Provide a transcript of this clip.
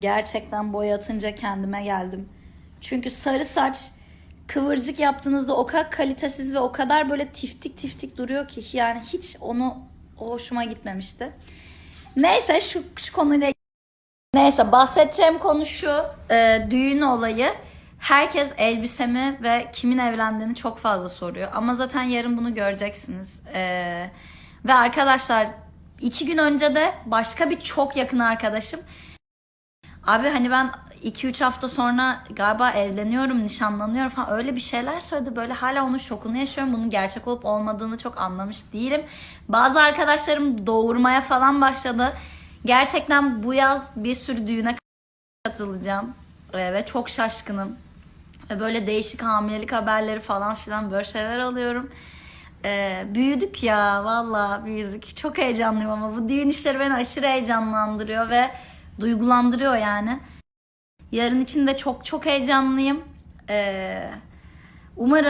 Gerçekten boya atınca kendime geldim. Çünkü sarı saç kıvırcık yaptığınızda o kadar kalitesiz ve o kadar böyle tiftik tiftik duruyor ki yani hiç onu hoşuma gitmemişti. Neyse şu, şu konuyla Neyse bahsedeceğim konu şu e, düğün olayı. Herkes elbisemi ve kimin evlendiğini çok fazla soruyor. Ama zaten yarın bunu göreceksiniz. E, ve arkadaşlar iki gün önce de başka bir çok yakın arkadaşım Abi hani ben 2-3 hafta sonra galiba evleniyorum, nişanlanıyorum falan öyle bir şeyler söyledi. Böyle hala onun şokunu yaşıyorum. Bunun gerçek olup olmadığını çok anlamış değilim. Bazı arkadaşlarım doğurmaya falan başladı. Gerçekten bu yaz bir sürü düğüne katılacağım. Ee, Ve çok şaşkınım. Ve böyle değişik hamilelik haberleri falan filan böyle şeyler alıyorum. Ee, büyüdük ya valla büyüdük. Çok heyecanlıyım ama bu düğün işleri beni aşırı heyecanlandırıyor ve duygulandırıyor yani. Yarın için de çok çok heyecanlıyım. Ee, umarım